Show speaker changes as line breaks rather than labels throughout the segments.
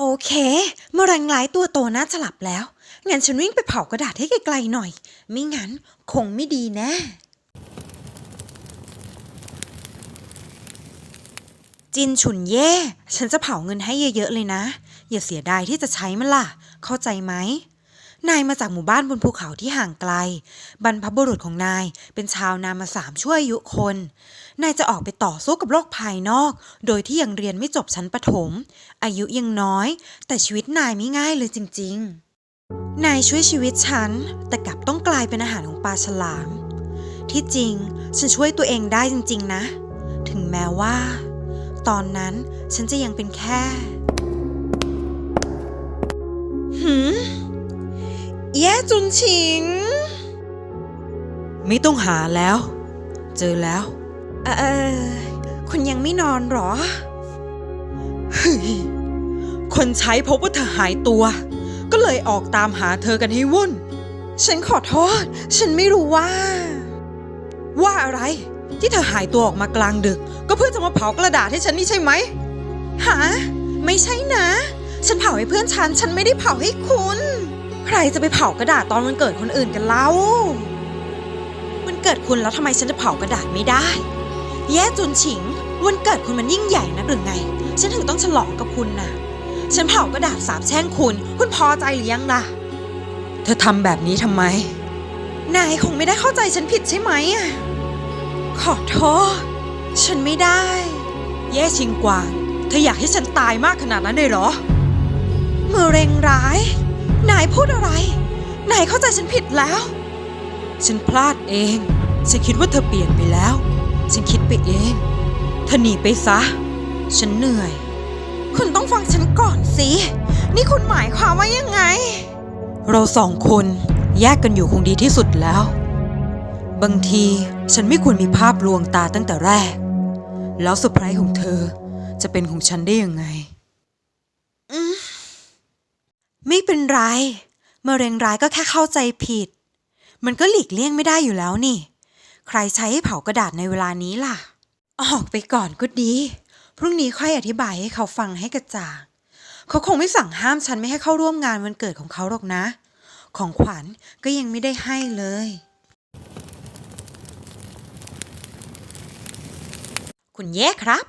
โอเคเมื่อแรงร้ายตัวโตน่าจะหลับแล้ว งั้นฉันวิ่งไปเผากระดาษให้ไกลๆหน่อย ไม่งั้นคงไม่ดีแน่จินฉุนเย่ ฉันจะเผาเงินให้เยอะๆเลยนะ อย่าเสียดายที่จะใช้มันล่ะ เข้าใจไหม นายมาจากหมู่บ้านบนภูเขาที่ห่างไกล บรรพบุรุษของนายเป็นชาวนามาสามชั่วอายุคน นายจะออกไปต่อสู้กับโลกภายนอก โดยที่ยังเรียนไม่จบชั้นประถม อายุยังน้อย แต่ชีวิตนายไม่ง่ายเลยจริง ๆ นายช่วยชีวิตฉัน แต่กลับต้องกลายเป็นอาหารของปลาฉลาม ที่จริง ฉันช่วยตัวเองได้จริง ๆ นะ ถึงแม้ว่า ตอนนั้นฉันจะยังเป็นแค่หืมแย่จุนชิง ไม่ต้องหาแล้ว เจอแล้ว เออคุณยังไม่นอนเหรอเฮ้คนใช้พบว่าเธอหายตัว ก็เลยออกตามหาเธอกันให้วุ่น ฉันขอโทษ ฉันไม่รู้ว่า ว่าอะไร ที่เธอหายตัวออกมากลางดึก ก็เพื่อจะมาเผากระดาษให้ฉันนี่ใช่ไหมหาไม่ใช่นะ ฉันเผาให้เพื่อนฉัน ฉันไม่ได้เผาให้คุณ ใครจะไปเผากระดาษตอนวันเกิดคนอื่นกันเล่าวันเกิดคุณแล้วทำไมฉันจะเผากระดาษไม่ได้ แย่จุนฉิง วันเกิดคุณมันยิ่งใหญ่นะหรือไง ฉันถึงต้องฉลองกับคุณน่ะ ฉันเผากระดาษสาบแช่งคุณ คุณพอใจหรือยังล่ะ เธอทำแบบนี้ทำไม นายคงไม่ได้เข้าใจฉันผิดใช่ไหมอะขอโทษ ฉันไม่ได้ แย่ชิงกวาง เธออยากให้ฉันตายมากขนาดนั้นเลยเหรอเมื่อเร็งร้าย นายพูดอะไร นายเข้าใจฉันผิดแล้ว ฉันพลาดเอง ฉันคิดว่าเธอเปลี่ยนไปแล้ว ฉันคิดไปเองเธอหนีไปซะ ฉันเหนื่อย คุณต้องฟังฉันก่อนสิ นี่คุณหมายความว่ายังไง เราสองคนแยกกันอยู่คงดีที่สุดแล้ว บางทีฉันไม่ควรมีภาพลวงตาตั้งแต่แรก แล้วเซอร์ไพรส์ของเธอจะเป็นของฉันได้ยังไง อืมไม่เป็นไรมะเร็งร้ายก็แค่เข้าใจผิด มันก็หลีกเลี่ยงไม่ได้อยู่แล้วนี่ ใครใช้ให้เผากระดาษในเวลานี้ล่ะ ออกไปก่อนก็ดี พรุ่งนี้ค่อยอธิบายให้เขาฟังให้กระจ่างเขาคงไม่สั่งห้ามฉันไม่ให้เข้าร่วมงานวันเกิดของเขาหรอกนะ ของขวัญก็ยังไม่ได้ให้เลย คุณแย่ครับ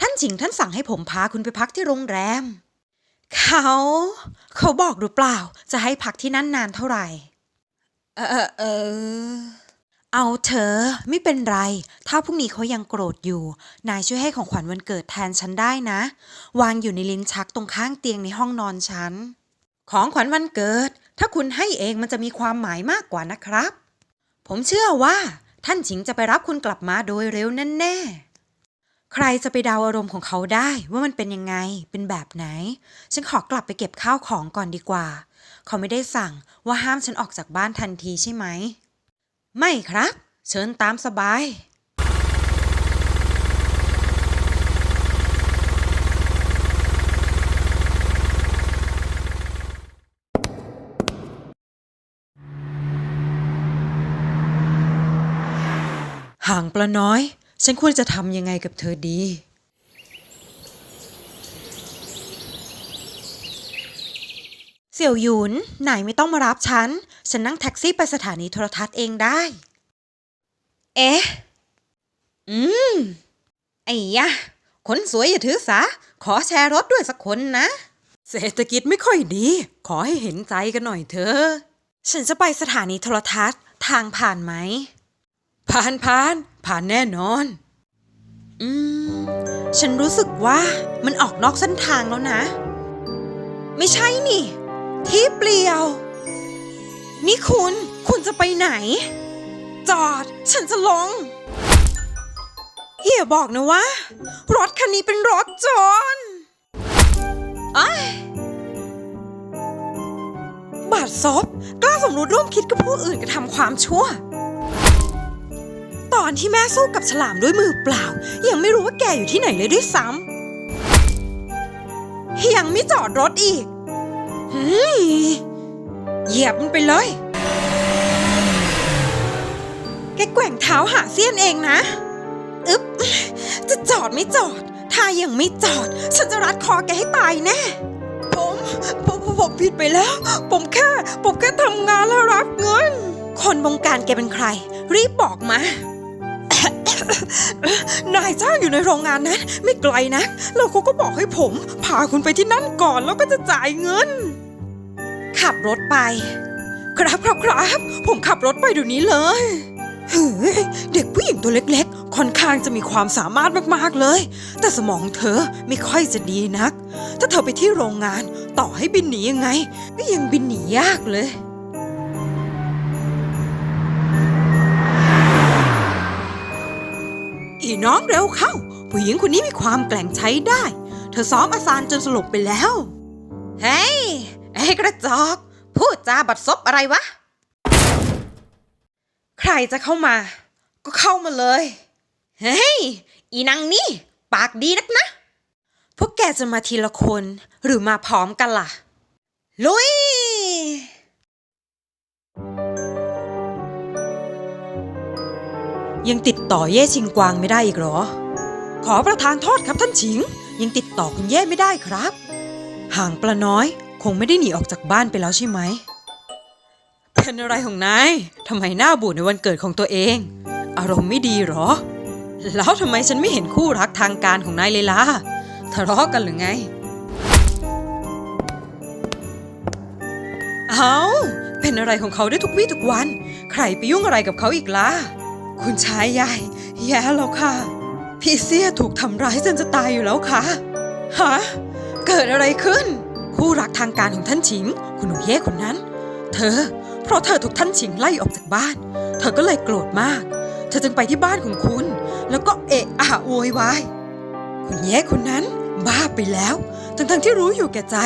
ท่านชิงท่านสั่งให้ผมพาคุณไปพักที่โรงแรม เขา เขาบอกหรือเปล่า จะให้พักที่นั่นนานเท่าไหร่ เออเออ เอาเธอไม่เป็นไร ถ้าพรุ่งนี้เขายังโกรธอยู่ นายช่วยให้ของขวัญวันเกิดแทนฉันได้นะ วางอยู่ในลิ้นชักตรงข้างเตียงในห้องนอนฉัน ของขวัญวันเกิด ถ้าคุณให้เองมันจะมีความหมายมากกว่านะครับ ผมเชื่อว่า ท่านชิงจะไปรับคุณกลับมาโดยเร็วแน่ใครจะไปเดาอารมณ์ของเขาได้ว่ามันเป็นยังไง เป็นแบบไหน ฉันขอกลับไปเก็บข้าวของก่อนดีกว่า เขาไม่ได้สั่งว่าห้ามฉันออกจากบ้านทันทีใช่ไหม ไม่ครับ เชิญตามสบาย ห่างปลาน้อย ฉันควรจะทำยังไงกับเธอดี เสี่ยวหยุนนายไม่ต้องมารับฉัน ฉันนั่งแท็กซี่ไปสถานีโทรทัศน์เองได้ เอ๊ะ อืม ไอ้ยะ คนสวยอย่าถือสา ขอแชร์รถด้วยสักคนนะ เศรษฐกิจไม่ค่อยดี ขอให้เห็นใจกันหน่อยเถอะ ฉันจะไปสถานีโทรทัศน์ทางผ่านไหม ผ่านผ่าน ผ่านแน่นอน อืม ฉันรู้สึกว่ามันออกนอกเส้นทางแล้วนะ ไม่ใช่นี่ ที่เปลี่ยว นี่คุณ คุณจะไปไหน จอด ฉันจะลงเฮียบอกนะว่า รถคันนี้เป็นรถจรไอ้บาดซบกล้าสมรู้ร่วมคิดกับผู้อื่นกระทำความชั่ว ตอนที่แม่สู้กับฉลามด้วยมือเปล่า ยังไม่รู้ว่าแกอยู่ที่ไหนเลยด้วยซ้ำยังไม่จอดรถอีก เหยียบมันไปเลย แกแกว่งเท้าหาเสี้ยนเองนะ อึ๊บ จะจอดไม่จอด ถ้ายังไม่จอด ฉันจะรัดคอแกให้ตายแน่ ผมผิดไปแล้ว ผมแค่ ผมแค่ทำงานแล้วรับเงิน คนบงการแกเป็นใคร รีบบอกมา นายจ้างอยู่ในโรงงานนั้นไม่ไกลนะแล้วเขาก็บอกให้ผม พาคุณไปที่นั่นก่อนแล้วก็จะจ่ายเงิน ขับรถไป ครับครับครับผมขับรถไปเดี๋ยวนี้เลยเฮ้ยเด็กผู้หญิงตัวเล็กๆ ค่อนข้างจะมีความสามารถมากๆเลย แต่สมองเธอไม่ค่อยจะดีนัก ถ้าเธอไปที่โรงงานต่อให้บินหนียังไง ก็ยังบินหนียากเลย น้องเร็วเข้า ผู้หญิงคนนี้มีความแกร่งใช้ได้ เธอซ้อมอาซานจนสลบไปแล้ว เฮ้ยไอ้กระจอก พูดจาบัดซบอะไรวะ ใครจะเข้ามา ก็เข้ามาเลย เฮ้ย อีนางนี่ ปากดีนักนะ พวกแกจะมาทีละคนหรือมาพร้อมกันล่ะ ลุย ยังติดต่อเย่ชิงกวางไม่ได้อีกหรอ ขอประทานโทษครับท่านชิง ยังติดต่อคุณเย่ไม่ได้ครับ ห่างปลาน้อยคงไม่ได้หนีออกจากบ้านไปแล้วใช่ไหม เป็นอะไรของนายทำไมหน้าบูดในวันเกิดของตัวเอง อารมณ์ไม่ดีหรอ แล้วทำไมฉันไม่เห็นคู่รักทางการของนายเลยล่ะทะเลาะกันหรือไง เอาเป็นอะไรของเขาได้ทุกวี่ทุกวัน ใครไปยุ่งอะไรกับเขาอีกล่ะ คุณชายใหญ่ แย่แล้วค่ะ พี่เสียถูกทำร้ายจนจะตายอยู่แล้วค่ะฮะเกิดอะไรขึ้น คู่รักทางการของท่านชิง คุณหนูเย่คนนั้น เธอ เพราะเธอถูกท่านชิงไล่ออกจากบ้าน เธอก็เลยโกรธมาก เธอจึงไปที่บ้านของคุณ แล้วก็เอะอะโวยวายคุณเย่คนนั้น บ้าไปแล้ว ทั้งๆที่รู้อยู่แก่ใจ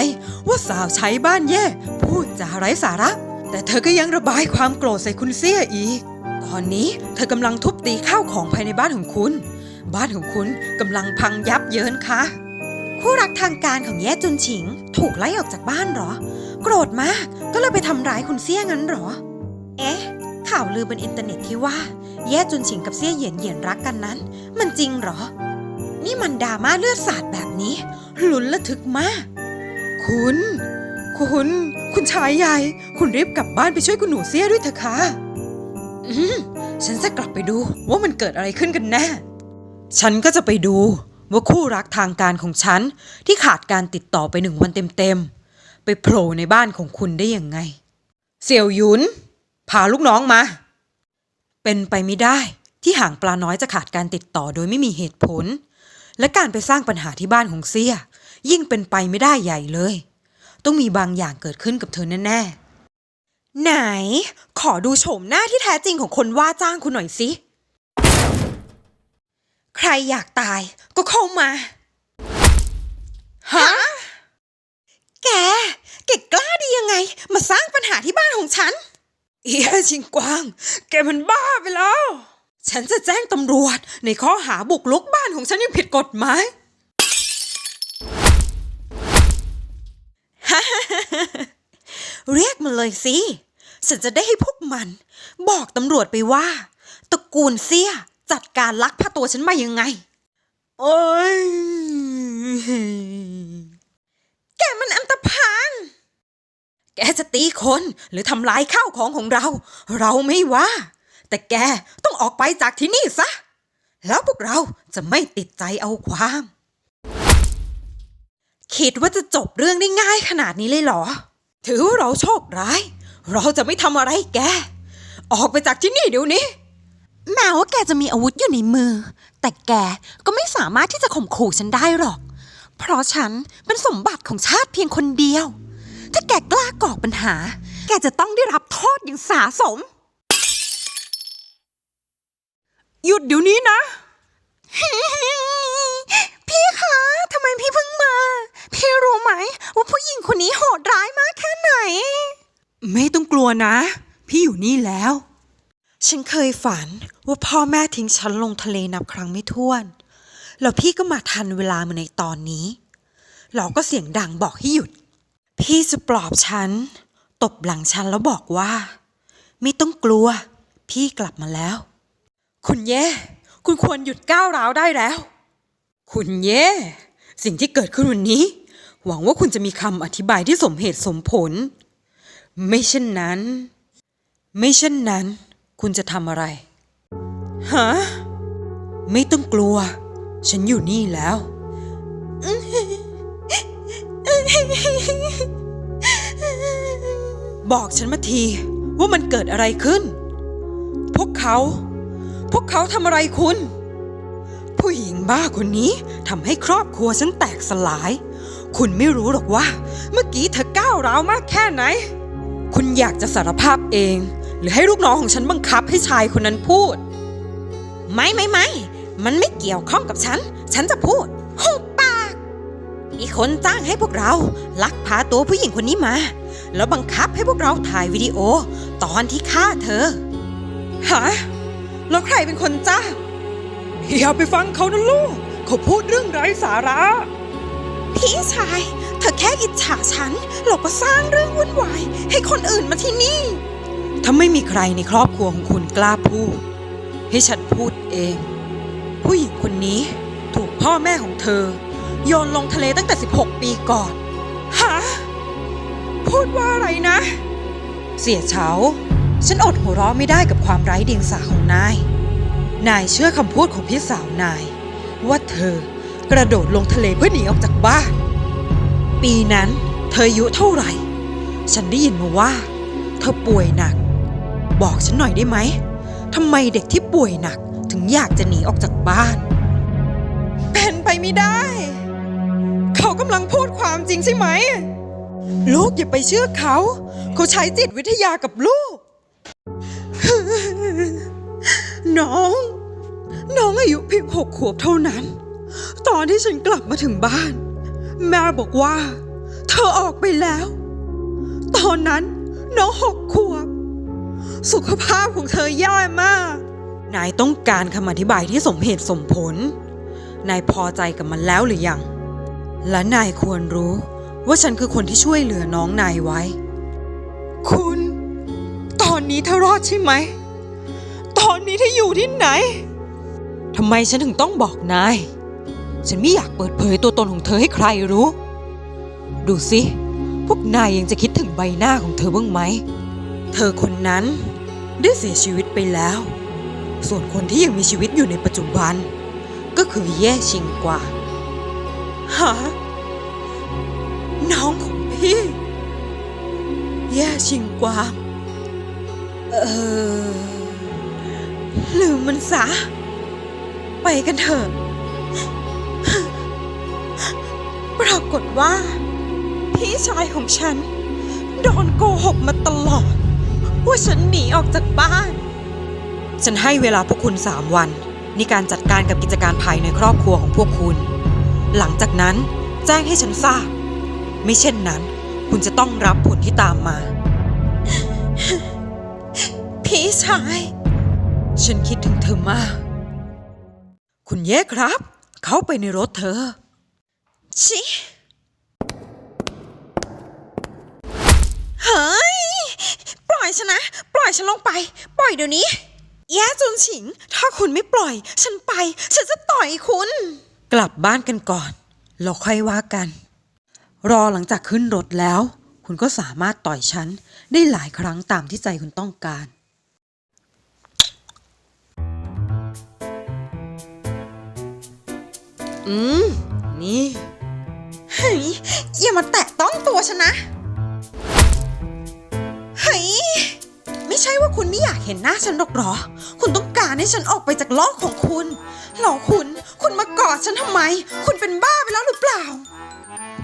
ว่าสาวใช้บ้านแย่พูดจาไร้สาระ แต่เธอก็ยังระบายความโกรธใส่คุณเสียอีก ตอนนี้เธอกำลังทุบตีข้าวของภายในบ้านของคุณ บ้านของคุณกำลังพังยับเยินค่ะ คู่รักทางการของแย่จุนฉิง ถูกไล่ออกจากบ้านเหรอ โกรธมากก็เลยไปทำร้ายคุณเสี่ยงั้นเหรอ เอ๊ะ ข่าวลือบนอินเทอร์เน็ตที่ว่า แย่จุนฉิงกับเสี่ยเหยียนเหยียนรักกันนั้น มันจริงเหรอ นี่มันดราม่าเลือดสาดแบบนี้ลุ้นระทึกมาก คุณ คุณ คุณชายใหญ่ คุณรีบกลับบ้านไปช่วยคุณหนูเสียด้วยเถอะค่ะ อืมฉันจะกลับไปดูว่ามันเกิดอะไรขึ้นกันแน่ ฉันก็จะไปดูว่าคู่รักทางการของฉัน ที่ขาดการติดต่อไปหนึ่งวันเต็มๆ ไปโผล่ในบ้านของคุณได้ยังไง เสี่ยวหยุนพาลูกน้องมา เป็นไปไม่ได้ที่ห่างปลาน้อยจะขาดการติดต่อโดยไม่มีเหตุผล และการไปสร้างปัญหาที่บ้านของเซียยิ่งเป็นไปไม่ได้ใหญ่เลย ต้องมีบางอย่างเกิดขึ้นกับเธอแน่ๆ ไหน ขอดูโฉมหน้าที่แท้จริงของคนว่าจ้างคุณหน่อยสิ ใครอยากตายก็เข้ามา ฮะ แก แกกล้าดียังไง มาสร้างปัญหาที่บ้านของฉัน เอียชิงกวาง แกมันบ้าไปแล้ว ฉันจะแจ้งตำรวจ ในข้อหาบุกลุกบ้านของฉันอยังผิดกฎหมาย เรียกมันเลยสิฉันจะได้ให้พวกมัน บอกตำรวจไปว่าตระกูลเสียจัดการลักพาตัวฉันมายังไง โอ้ยแกมันอันตพาน แกจะตีคนหรือทำลายข้าวของของเรา เราไม่ว่า แต่แกต้องออกไปจากที่นี่ซะ แล้วพวกเราจะไม่ติดใจเอาความ คิดว่าจะจบเรื่องได้ง่ายขนาดนี้เลยเหรอ ถือว่าเราโชคร้าย เราจะไม่ทำอะไรแก ออกไปจากที่นี่เดี๋ยวนี้ แม้ว่าแกจะมีอาวุธอยู่ในมือ แต่แกก็ไม่สามารถที่จะข่มขู่ฉันได้หรอก เพราะฉันเป็นสมบัติของชาติเพียงคนเดียว ถ้าแกกล้าก่อปัญหา แกจะต้องได้รับโทษอย่างสาสม หยุดเดี๋ยวนี้นะ พี่คะทำไมพี่เพิ่งมาพี่รู้ไหม ว่าผู้หญิงคนนี้โหดร้ายมากแค่ไหน ไม่ต้องก ลัวนะ พี่อยู่นี่แล้ว ฉันเคยฝันว่าพ่อแม่ทิ้งฉันลงทะเลนับครั้งไม่ถ้วน แล้วพี่ก็มาทันเวลามาในตอนนี้ เราก็เสียงดังบอกให้หยุด พี่จะปลอบฉัน ตบหลังฉันแล้วบอกว่า ไม่ต้องกลัว พี่กลับมาแล้ว คุณเย่ คุณควรหยุดก้าวร้าวได้แล้ว คุณเย่ สิ่งที่เกิดขึ้นวันนี้ หวังว่าคุณจะมีคำอธิบายที่สมเหตุสมผล ไม่เช่นนั้น ไม่เช่นนั้น คุณจะทำอะไร ฮะ ไม่ต้องกลัว ฉันอยู่นี่แล้ว บอกฉันมาทีว่ามันเกิดอะไรขึ้น พวกเขา พวกเขาทำอะไรคุณ ผู้หญิงบ้าคนนี้ทำให้ครอบครัวฉันแตกสลาย คุณไม่รู้หรอกว่า เมื่อกี้เธอก้าวร้าวมากแค่ไหน คุณอยากจะสารภาพเอง หรือให้ลูกน้องของฉันบังคับให้ชายคนนั้นพูด ไม่ไม่ไม่ มันไม่เกี่ยวข้องกับฉัน ฉันจะพูดหุบปาก มีคนจ้างให้พวกเรา ลักพาตัวผู้หญิงคนนี้มา แล้วบังคับให้พวกเราถ่ายวิดีโอ ตอนที่ฆ่าเธอ ฮะ แล้วใครเป็นคนจ้างอย่าไปฟังเขานะลูก เขาพูดเรื่องไร้สาระ พี่ชาย เธอแค่อิจฉาฉันเราก็สร้างเรื่องวุ่นวาย ให้คนอื่นมาที่นี่ ถ้าไม่มีใครในครอบครัวของคุณกล้าพูด ให้ฉันพูดเอง ผู้หญิงคนนี้ถูกพ่อแม่ของเธอ โยนลงทะเลตั้งแต่ 16 ปีก่อนฮะพูดว่าอะไรนะ เสียเฉาฉันอดหัวเราะไม่ได้กับความไร้เดียงสาของนาย นายเชื่อคำพูดของพี่สาวนาย ว่าเธอกระโดดลงทะเลเพื่อหนีออกจากบ้าน ปีนั้น เธออายุเท่าไหร่ ฉันได้ยินมาว่า เธอป่วยหนัก บอกฉันหน่อยได้ไหมทำไมเด็กที่ป่วยหนักถึงอยากจะหนีออกจากบ้าน เป็นไปไม่ได้ เขากำลังพูดความจริงใช่ไหม ลูกอย่าไปเชื่อเขา เขาใช้จิตวิทยากับลูก น้อง น้องอายุเพียงหกขวบเท่านั้น ตอนที่ฉันกลับมาถึงบ้าน แม่บอกว่า เธอออกไปแล้ว ตอนนั้นน้องหกขวบ สุขภาพของเธอแย่มาก นายต้องการคำอธิบายที่สมเหตุสมผล นายพอใจกับมันแล้วหรือยัง และนายควรรู้ว่าฉันคือคนที่ช่วยเหลือน้องนายไว้ คุณ ตอนนี้เธอรอดใช่ไหม ตอนนี้เธออยู่ที่ไหนทำไมฉันถึงต้องบอกนาย ฉันไม่อยากเปิดเผยตัวตนของเธอให้ใครรู้ ดูสิ พวกนายยังจะคิดถึงใบหน้าของเธอบ้างไหม เธอคนนั้นได้เสียชีวิตไปแล้ว ส่วนคนที่ยังมีชีวิตอยู่ในปัจจุบัน ก็คือแย่ชิงกว่า ฮะ น้องของพี่ แย่ชิงกว่า เออลืมมันซะ ไปกันเถอะ ปรากฏว่า พี่ชายของฉัน โดนโกหกมาตลอด ว่าฉันหนีออกจากบ้าน ฉันให้เวลาพวกคุณสามวันในการจัดการกับกิจการภายในครอบครัวของพวกคุณ หลังจากนั้นแจ้งให้ฉันทราบ ไม่เช่นนั้น คุณจะต้องรับผลที่ตามมา พี่ชาย ฉันคิดถึงเธอมาก คุณเย่ครับ เข้าไปในรถเธอ ชิเฮ้ย ปล่อยฉันนะ ปล่อยฉันลงไป ปล่อยเดี๋ยวนี้ แย่จนฉิง ถ้าคุณไม่ปล่อย ฉันไป ฉันจะต่อยคุณ กลับบ้านกันก่อน เราค่อยว่ากัน รอหลังจากขึ้นรถแล้ว คุณก็สามารถต่อยฉัน ได้หลายครั้งตามที่ใจคุณต้องการอืม นี่ ยอย่ามาแตะต้องตัวฉันนะ เฮ้ย ไม่ใช่ว่าคุณไม่อยากเห็นหน้าฉันหรอกหรอ คุณต้องการให้ฉันออกไปจากโลกของคุณหรอคุณ คุณมากอดฉันทำไม คุณเป็นบ้าไปแล้วหรือเปล่า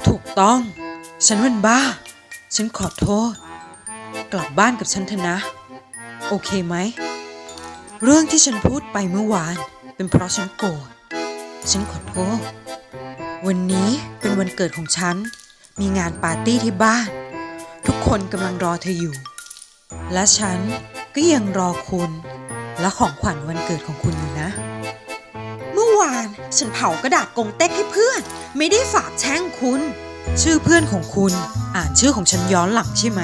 ถูกต้อง ฉันเป็นบ้า ฉันขอโทษ กลับบ้านกับฉันเถอะนะ โอเคไหม เรื่องที่ฉันพูดไปเมื่อวาน เป็นเพราะฉันโกรธ ฉันขอโทษ วันนี้เป็นวันเกิดของฉัน มีงานปาร์ตี้ที่บ้าน ทุกคนกำลังรอเธออยู่ และฉันก็ยังรอคุณ และของขวัญวันเกิดของคุณอยู่นะ เมื่อวานฉันเผากระดาษกงเต็กให้เพื่อน ไม่ได้สาบแช่งคุณ ชื่อเพื่อนของคุณอ่านชื่อของฉันย้อนหลังใช่ไหม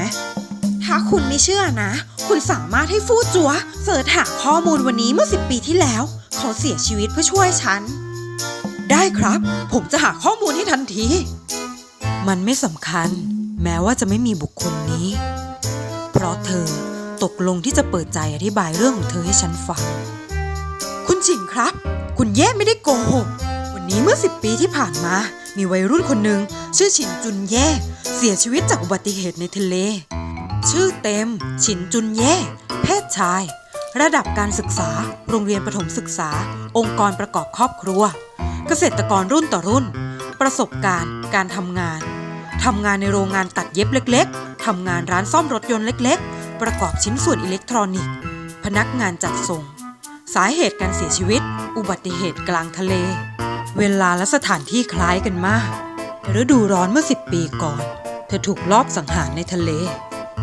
ถ้าคุณไม่เชื่อนะ คุณสามารถให้ฟู่จัวเสิร์ชหาข้อมูลวันนี้เมื่อสิบปีที่แล้ว เขาเสียชีวิตเพื่อช่วยฉัน ได้ครับ ผมจะหาข้อมูลให้ทันที มันไม่สำคัญ แม้ว่าจะไม่มีบุคคลนี้ เพราะเธอตกลงที่จะเปิดใจอธิบายเรื่องของเธอให้ฉันฟัง คุณจิงครับ คุณแย่ไม่ได้โกหก วันนี้เมื่อสิบปีที่ผ่านมา มีวัยรุ่นคนหนึ่งชื่อฉินจุนแย่ เสียชีวิตจากอุบัติเหตุในทะเล ชื่อเต็ม ฉินจุนแย่ เพศชาย ระดับการศึกษา โรงเรียนประถมศึกษา องค์กรประกอบครอบครัว เกษตรกรรุ่นต่อรุ่น ประสบการณ์การทำงานทำงานในโรงงานตัดเย็บเล็ก ๆทำงานร้านซ่อมรถยนต์เล็ก ๆ ประกอบชิ้นส่วนอิเล็กทรอนิกส์ พนักงานจัดส่ง สาเหตุการเสียชีวิต อุบัติเหตุกลางทะเล เวลาและสถานที่คล้ายกันมากฤดูร้อนเมื่อสิบปีก่อน เธอถูกลอบสังหารในทะเล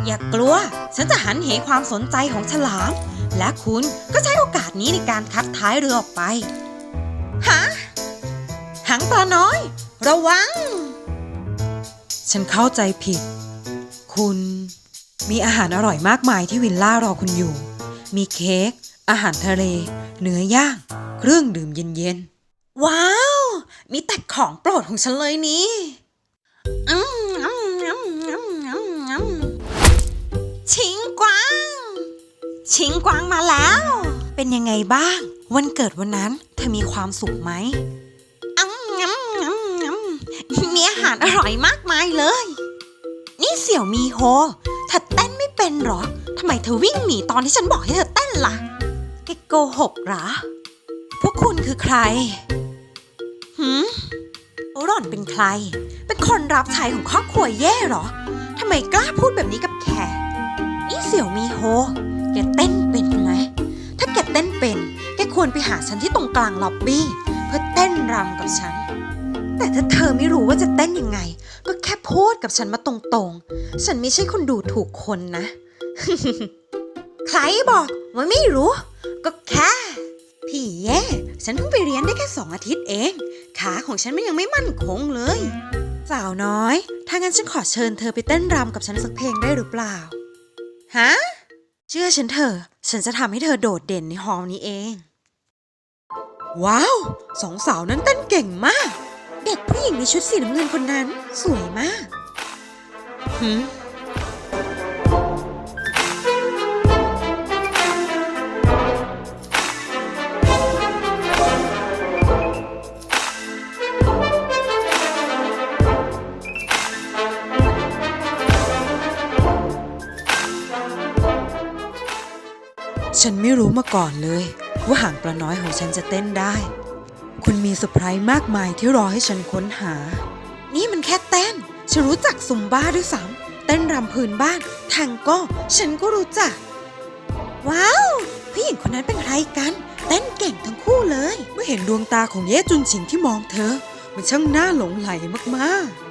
อย่ากลัว ฉันจะหันเหความสนใจของฉลาม และคุณก็ใช้โอกาสนี้ในการคัดท้ายเรือออกไป ฮะ หางปลาน้อย ระวัง ฉันเข้าใจผิด คุณ มีอาหารอร่อยมากมายที่วิลล่ารอคุณอยู่ มีเค้ก อาหารทะเล เนื้อย่าง เครื่องดื่มเย็นๆ ว้าว มีแต่ของโปรดของฉันเลยนี่อืมอืมอืมอืมอืมอืมชิงกวาง ชิงกวางมาแล้ว เป็นยังไงบ้าง วันเกิดวันนั้น เธอมีความสุขไหม มีอาหารอร่อยมากมายเลย นี่เสี่ยวมีโฮเธอเต้นไม่เป็นหรอทำไมเธอวิ่งหนีตอนที่ฉันบอกให้เธอเต้นล่ะแกโกหกหรอ พวกคุณคือใครหืมหล่อนเป็นใคร เป็นคนรับใช้ของครอบครัวแย่หรอทำไมกล้าพูดแบบนี้กับแขกนี่เสี่ยวมีโฮแกเต้นเป็นไหมถ้าแกเต้นเป็น แกควรไปหาฉันที่ตรงกลางล็อบบี้ เพื่อเต้นรำกับฉัน แต่ถ้าเธอไม่รู้ว่าจะเต้นยังไง ก็แค่พูดกับฉันมาตรงๆ ฉันไม่ใช่คนดูถูกคนนะ ใครบอกว่าไม่รู้ ก็แค่พี่แย่ฉันเพิ่งไปเรียนได้แค่สองอาทิตย์เอง ขาของฉันมันยังไม่มั่นคงเลย สาวน้อย ถ้างั้นฉันขอเชิญเธอไปเต้นรำกับฉันสักเพลงได้หรือเปล่า ฮะ เชื่อฉันเถอะ ฉันจะทำให้เธอโดดเด่นในฮอลนี้เอง ว้าว สองสาวนั้นเต้นเก่งมาก เด็กผู้หญิงในชุดสีน้ำเงินคนนั้น สวยมากหืมฉันไม่รู้มาก่อนเลย ว่าหางปลาน้อยของฉันจะเต้นได้ คุณมีเซอร์ไพรส์มากมายที่รอให้ฉันค้นหา นี่มันแค่เต้น ฉันรู้จักซุมบ้าด้วยซ้ำเต้นรำพื้นบ้านแทงก้ฉันก็รู้จัก ว้าวผู้หญิงคนนั้นเป็นใครกัน เต้นเก่งทั้งคู่เลย เมื่อเห็นดวงตาของเย่จุนฉิงที่มองเธอ มันช่างน่าหลงไหลมากๆ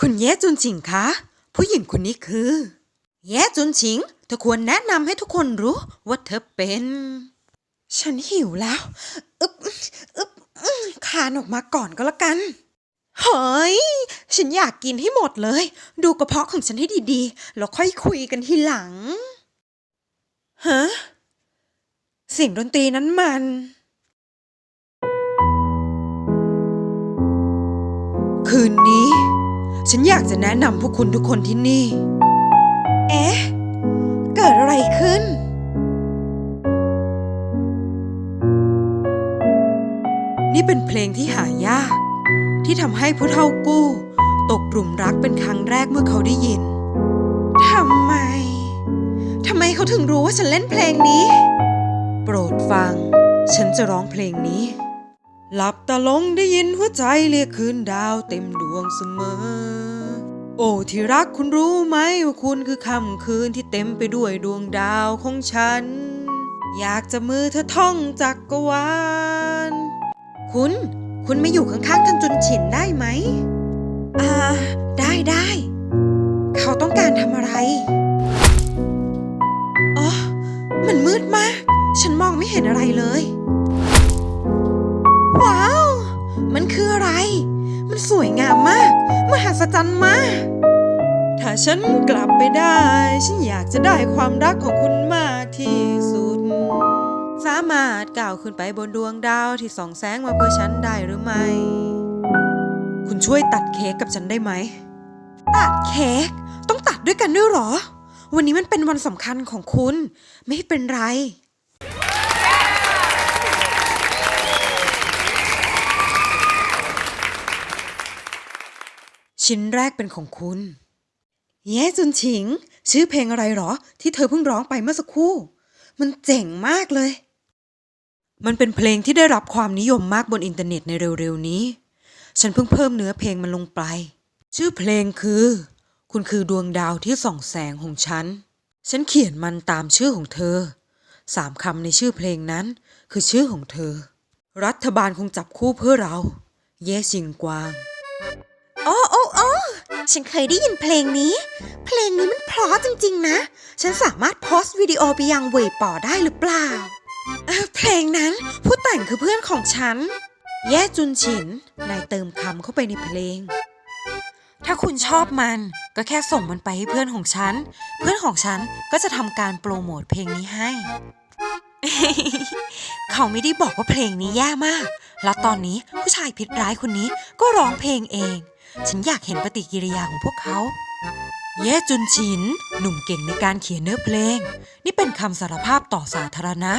คุณเย่จุนฉิงคะ ผู้หญิงคนนี้คือแย่จุนฉิง ธอควรแนะนำให้ทุกคนรู้ว่าเธอเป็น ฉันหิวแล้ว อึบอึบคานออกมาก่อนก็แล้วกัน เฮ้ย ฉันอยากกินให้หมดเลย ดูกระเพาะของฉันให้ดีๆ แล้วค่อยคุยกันทีหลัง ฮะ เสียงดนตรีนั้นมันคืนนี้ ฉันอยากจะแนะนำพวกคุณทุกคนที่นี่ นี่เป็นเพลงที่หายาก ที่ทำให้ผู้เฒ่ากู้ ตกกลุ่มรักเป็นครั้งแรกเมื่อเขาได้ยินทำไมทำไมเขาถึงรู้ว่าฉันเล่นเพลงนี้ โปรดฟัง ฉันจะร้องเพลงนี้ หลับตาลงได้ยินหัวใจเรียกคืนดาวเต็มดวงเสมอ โอ้ที่รักคุณรู้ไหมว่าคุณคือค่ำคืนที่เต็มไปด้วยดวงดาวของฉัน อยากจะมือเธอท่องจักกรวาล คุณ คุณไม่อยู่ข้างๆท่านจุนฉินได้ไหม อ่า ได้ได้ เขาต้องการทำอะไร อ๋อ มันมืดมาก ฉันมองไม่เห็นอะไรเลย ว้าว มันคืออะไร มันสวยงามมาก มหัศจรรย์มาก ถ้าฉันกลับไปได้ ฉันอยากจะได้ความรักของคุณมากที่ สามารถก้าวขึ้นไปบนดวงดาวที่ส่องแสงมาเพื่อฉันได้หรือไม่ คุณช่วยตัดเค้กกับฉันได้ไหม ตัดเค้กต้องตัดด้วยกันด้วยหรอ วันนี้มันเป็นวันสำคัญของคุณ ไม่เป็นไรชิ้นแรกเป็นของคุณ เย้จุนฉิง ชื่อเพลงอะไรหรอ ที่เธอเพิ่งร้องไปเมื่อสักครู่ มันเจ๋งมากเลย มันเป็นเพลงที่ได้รับความนิยมมากบนอินเทอร์เน็ตในเร็วๆนี้ ฉันเพิ่งเพิ่มเนื้อเพลงมันลงไป ชื่อเพลงคือ คุณคือดวงดาวที่ส่องแสงของฉัน ฉันเขียนมันตามชื่อของเธอ สามคำในชื่อเพลงนั้นคือชื่อของเธอ รัฐบาลคงจับคู่เพื่อเรา เย่ชิงกวาง
โอ้โอ้โอ้ฉันเคยได้ยินเพลงนี้ เพลงนี้มันเพราะจริงๆนะ ฉันสามารถโพสต์วิดีโอไปยังเวยป่อได้หรือเปล่า
เพลงนั้นผู้แต่งคือเพื่อนของฉัน แย่จุนฉิน นายเติมคำเข้าไปในเพลง ถ้าคุณชอบมัน ก็แค่ส่งมันไปให้เพื่อนของฉัน เพื่อนของฉันก็จะทำการโปรโมทเพลงนี้ให้ เขาไม่ได้บอกว่าเพลงนี้แย่มาก แล้วตอนนี้ผู้ชายพิษร้ายคนนี้ก็ร้องเพลงเอง ฉันอยากเห็นปฏิกิริยาของพวกเขาเย่จุนฉิน หนุ่มเก่งในการเขียนเนื้อเพลง นี่เป็นคำสารภาพต่อสาธารณะ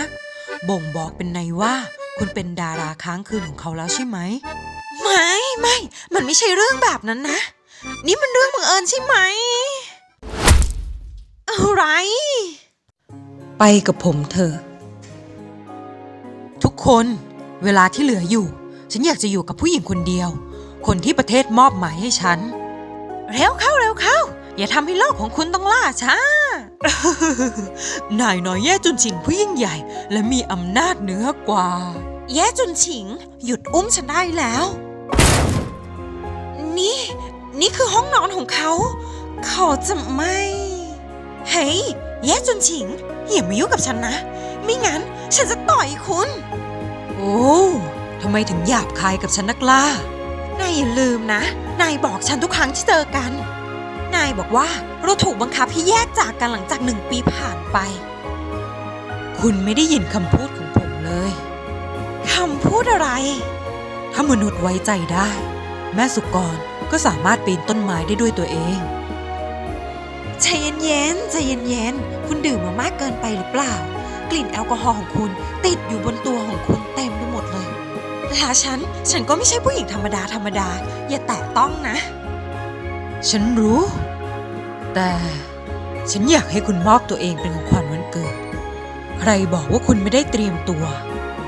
บ่งบอกเป็นในว่า คุณเป็นดาราค้างคืนของเขาแล้วใช่ไหม ไม่ไม่ มันไม่ใช่เรื่องแบบนั้นนะ นี่มันเรื่องบังเอิญใช่ไหม อะไร ไปกับผมเถอะทุกคนเวลาที่เหลืออยู่ ฉันอยากจะอยู่กับผู้หญิงคนเดียว คนที่ประเทศมอบหมายให้ฉัน เร็วเข้าเร็วเข้า อย่าทำให้โลกของคุณต้องล่าช้า นายน้อยแย่จุนฉิงผู้ยิ่งใหญ่ และมีอำนาจเหนือกว่า แย่จุนฉิง หยุดอุ้มฉันได้แล้ว นี่ นี่คือห้องนอนของเขา เขาจะไม่ เฮ้ย แย่จุนฉิงอย่ามายุ่งกับฉันนะ ไม่งั้นฉันจะต่อยคุณ โอ้ทำไมถึงหยาบคายกับฉันนักล่ะนายอย่าลืมนะ นายบอกฉันทุกครั้งที่เจอกัน นายบอกว่าเราถูกบังคับให้แยกจากกันหลังจากหนึ่งปีผ่านไป คุณไม่ได้ยินคำพูดของผมเลยคำพูดอะไร ถ้ามนุษย์ไว้ใจได้ แม่สุกรก็สามารถปีนต้นไม้ได้ด้วยตัวเองใจเย็นๆใจเย็นๆคุณดื่มมามากเกินไปหรือเปล่า กลิ่นแอลกอฮอล์ของคุณติดอยู่บนตัวของคุณเต็มไปหมดเลยและฉัน ฉันก็ไม่ใช่ผู้หญิงธรรมดาธรรมดา อย่าแตะต้องนะ ฉันรู้ แต่ฉันอยากให้คุณมอบตัวเองเป็นของขวัญวันเกิด ใครบอกว่าคุณไม่ได้เตรียมตัว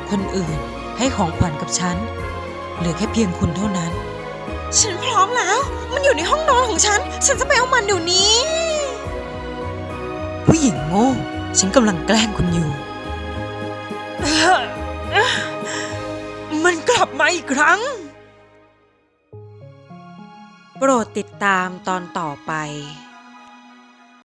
คนอื่นให้ของขวัญกับฉัน เหลือแค่เพียงคุณเท่านั้น ฉันพร้อมแล้ว มันอยู่ในห้องนอนของฉัน ฉันจะไปเอามันเดี๋ยวนี้ ผู้หญิงโง่ ฉันกำลังแกล้งคุณอยู่ มันกลับมาอีกครั้ง โปรดติดตามตอนต่อไป